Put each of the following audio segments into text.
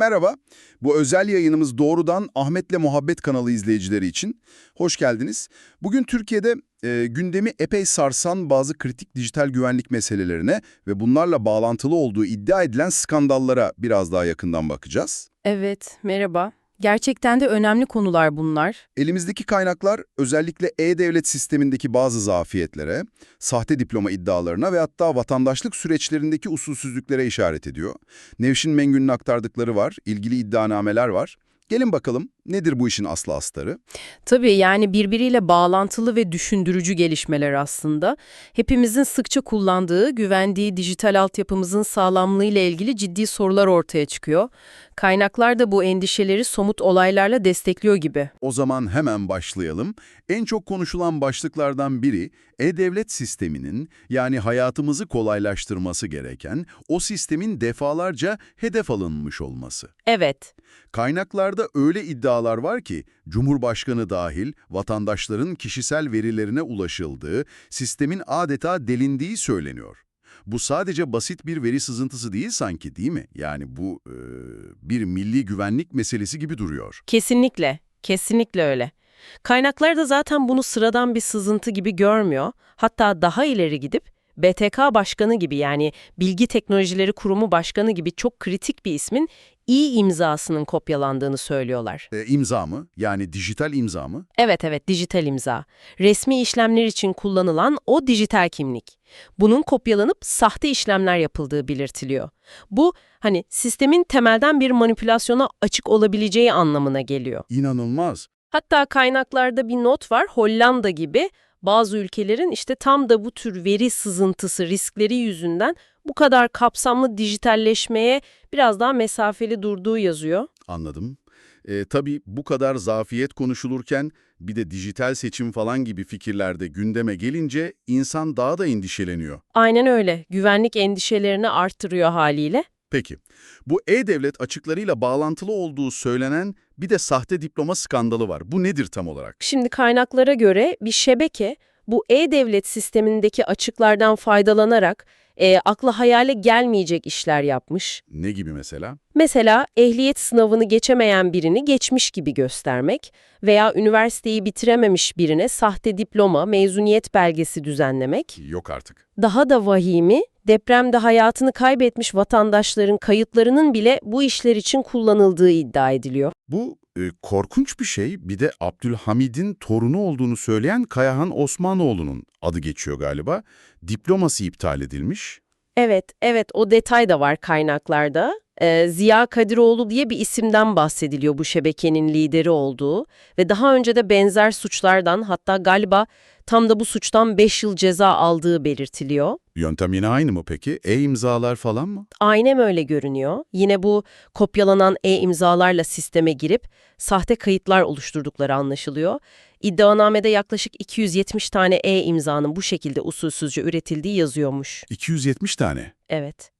Merhaba, bu özel yayınımız doğrudan Ahmet'le Muhabbet kanalı izleyicileri için. Hoş geldiniz. Bugün Türkiye'de e, gündemi epey sarsan bazı kritik dijital güvenlik meselelerine ve bunlarla bağlantılı olduğu iddia edilen skandallara biraz daha yakından bakacağız. Evet, merhaba. Gerçekten de önemli konular bunlar. Elimizdeki kaynaklar özellikle e-devlet sistemindeki bazı zafiyetlere, sahte diploma iddialarına ve hatta vatandaşlık süreçlerindeki usulsüzlüklere işaret ediyor. Nevşin Mengü'nün aktardıkları var, ilgili iddianameler var. Gelin bakalım nedir bu işin aslı astarı? Tabii yani birbiriyle bağlantılı ve düşündürücü gelişmeler aslında. Hepimizin sıkça kullandığı, güvendiği dijital altyapımızın sağlamlığıyla ilgili ciddi sorular ortaya çıkıyor. Kaynaklar da bu endişeleri somut olaylarla destekliyor gibi. O zaman hemen başlayalım. En çok konuşulan başlıklardan biri e-devlet sisteminin yani hayatımızı kolaylaştırması gereken o sistemin defalarca hedef alınmış olması. Evet, Kaynaklarda öyle iddialar var ki Cumhurbaşkanı dahil vatandaşların kişisel verilerine ulaşıldığı, sistemin adeta delindiği söyleniyor. Bu sadece basit bir veri sızıntısı değil sanki değil mi? Yani bu e, bir milli güvenlik meselesi gibi duruyor. kesinlikle, kesinlikle öyle. Kaynaklar da zaten bunu sıradan bir sızıntı gibi görmüyor. Hatta daha ileri gidip BTK Başkanı gibi yani Bilgi Teknolojileri Kurumu Başkanı gibi çok kritik bir ismin iyi imzasının kopyalandığını söylüyorlar. E, imza mı? Yani dijital imza mı? Evet evet dijital imza. Resmi işlemler için kullanılan o dijital kimlik. Bunun kopyalanıp sahte işlemler yapıldığı belirtiliyor. Bu hani sistemin temelden bir manipülasyona açık olabileceği anlamına geliyor. İnanılmaz. Hatta kaynaklarda bir not var Hollanda gibi bazı ülkelerin işte tam da bu tür veri sızıntısı riskleri yüzünden bu kadar kapsamlı dijitalleşmeye biraz daha mesafeli durduğu yazıyor. Anladım. E, tabii bu kadar zafiyet konuşulurken bir de dijital seçim falan gibi fikirlerde gündeme gelince insan daha da endişeleniyor. Aynen öyle. Güvenlik endişelerini arttırıyor haliyle. Peki, bu e-devlet açıklarıyla bağlantılı olduğu söylenen bir de sahte diploma skandalı var. Bu nedir tam olarak? Şimdi kaynaklara göre bir şebeke bu e-devlet sistemindeki açıklardan faydalanarak e, akla hayale gelmeyecek işler yapmış. Ne gibi mesela? Mesela ehliyet sınavını geçemeyen birini geçmiş gibi göstermek veya üniversiteyi bitirememiş birine sahte diploma, mezuniyet belgesi düzenlemek. Yok artık. Daha da vahimi, depremde hayatını kaybetmiş vatandaşların kayıtlarının bile bu işler için kullanıldığı iddia ediliyor. Bu e, korkunç bir şey. Bir de Abdülhamid'in torunu olduğunu söyleyen Kayahan Osmanoğlu'nun adı geçiyor galiba. Diploması iptal edilmiş. Evet, evet o detay da var kaynaklarda. Ee, Ziya Kadiroğlu diye bir isimden bahsediliyor bu şebekenin lideri olduğu ve daha önce de benzer suçlardan hatta galiba tam da bu suçtan 5 yıl ceza aldığı belirtiliyor. Yöntem yine aynı mı peki? E-imzalar falan mı? Aynen öyle görünüyor. Yine bu kopyalanan e-imzalarla sisteme girip sahte kayıtlar oluşturdukları anlaşılıyor. İddianamede yaklaşık 270 tane e-imzanın bu şekilde usulsüzce üretildiği yazıyormuş. 270 tane. Evet.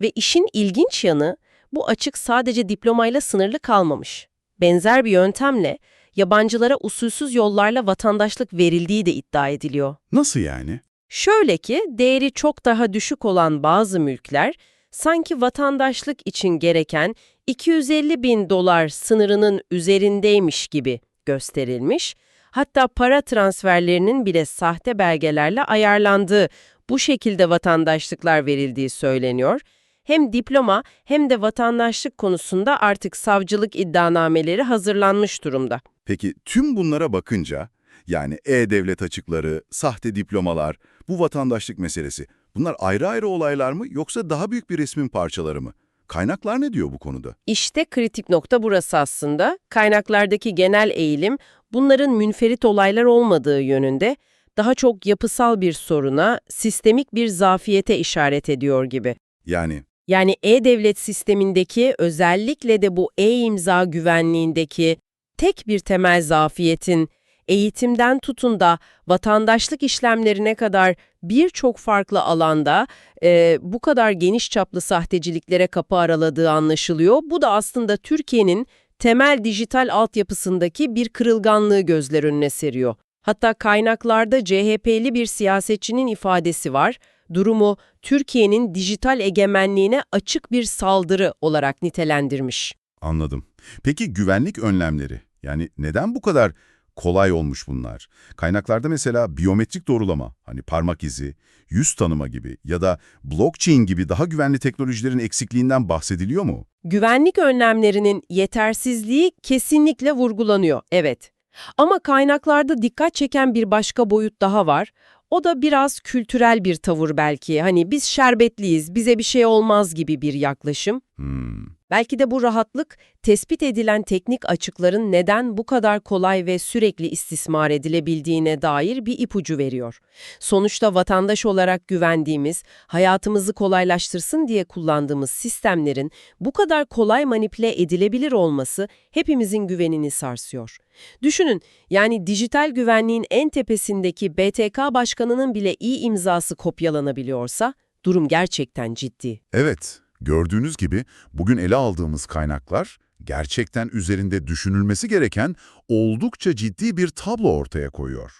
Ve işin ilginç yanı bu açık sadece diplomayla sınırlı kalmamış. Benzer bir yöntemle yabancılara usulsüz yollarla vatandaşlık verildiği de iddia ediliyor. Nasıl yani? Şöyle ki değeri çok daha düşük olan bazı mülkler sanki vatandaşlık için gereken 250 bin dolar sınırının üzerindeymiş gibi gösterilmiş. Hatta para transferlerinin bile sahte belgelerle ayarlandığı, bu şekilde vatandaşlıklar verildiği söyleniyor. Hem diploma hem de vatandaşlık konusunda artık savcılık iddianameleri hazırlanmış durumda. Peki tüm bunlara bakınca, yani e-devlet açıkları, sahte diplomalar, bu vatandaşlık meselesi, bunlar ayrı ayrı olaylar mı yoksa daha büyük bir resmin parçaları mı? Kaynaklar ne diyor bu konuda? İşte kritik nokta burası aslında. Kaynaklardaki genel eğilim bunların münferit olaylar olmadığı yönünde daha çok yapısal bir soruna, sistemik bir zafiyete işaret ediyor gibi. Yani Yani e-devlet sistemindeki özellikle de bu e-imza güvenliğindeki tek bir temel zafiyetin eğitimden tutun da vatandaşlık işlemlerine kadar birçok farklı alanda e, bu kadar geniş çaplı sahteciliklere kapı araladığı anlaşılıyor. Bu da aslında Türkiye'nin temel dijital altyapısındaki bir kırılganlığı gözler önüne seriyor. Hatta kaynaklarda CHP'li bir siyasetçinin ifadesi var. durumu Türkiye'nin dijital egemenliğine açık bir saldırı olarak nitelendirmiş. Anladım. Peki güvenlik önlemleri? Yani neden bu kadar kolay olmuş bunlar? Kaynaklarda mesela biyometrik doğrulama, hani parmak izi, yüz tanıma gibi ya da blockchain gibi daha güvenli teknolojilerin eksikliğinden bahsediliyor mu? Güvenlik önlemlerinin yetersizliği kesinlikle vurgulanıyor, evet. Ama kaynaklarda dikkat çeken bir başka boyut daha var. O da biraz kültürel bir tavır belki. Hani biz şerbetliyiz, bize bir şey olmaz gibi bir yaklaşım. Hmm. Belki de bu rahatlık, tespit edilen teknik açıkların neden bu kadar kolay ve sürekli istismar edilebildiğine dair bir ipucu veriyor. Sonuçta vatandaş olarak güvendiğimiz, hayatımızı kolaylaştırsın diye kullandığımız sistemlerin bu kadar kolay manipüle edilebilir olması hepimizin güvenini sarsıyor. Düşünün, yani dijital güvenliğin en tepesindeki BTK başkanının bile iyi imzası kopyalanabiliyorsa, durum gerçekten ciddi. Evet, gördüğünüz gibi bugün ele aldığımız kaynaklar gerçekten üzerinde düşünülmesi gereken oldukça ciddi bir tablo ortaya koyuyor.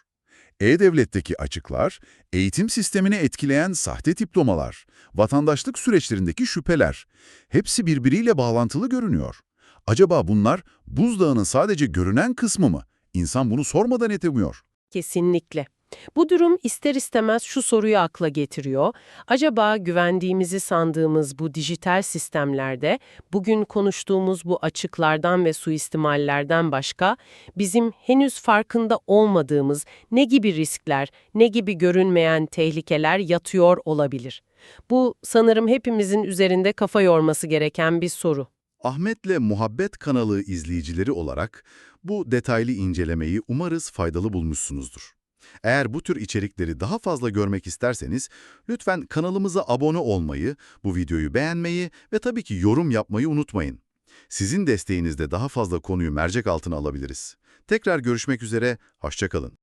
E-Devlet'teki açıklar, eğitim sistemini etkileyen sahte diplomalar, vatandaşlık süreçlerindeki şüpheler, hepsi birbiriyle bağlantılı görünüyor. Acaba bunlar buzdağının sadece görünen kısmı mı? İnsan bunu sormadan edemiyor. Kesinlikle. Bu durum ister istemez şu soruyu akla getiriyor. Acaba güvendiğimizi sandığımız bu dijital sistemlerde bugün konuştuğumuz bu açıklardan ve suistimallerden başka bizim henüz farkında olmadığımız ne gibi riskler, ne gibi görünmeyen tehlikeler yatıyor olabilir? Bu sanırım hepimizin üzerinde kafa yorması gereken bir soru. Ahmet'le Muhabbet kanalı izleyicileri olarak bu detaylı incelemeyi umarız faydalı bulmuşsunuzdur. Eğer bu tür içerikleri daha fazla görmek isterseniz lütfen kanalımıza abone olmayı, bu videoyu beğenmeyi ve tabii ki yorum yapmayı unutmayın. Sizin desteğinizle daha fazla konuyu mercek altına alabiliriz. Tekrar görüşmek üzere, hoşça kalın.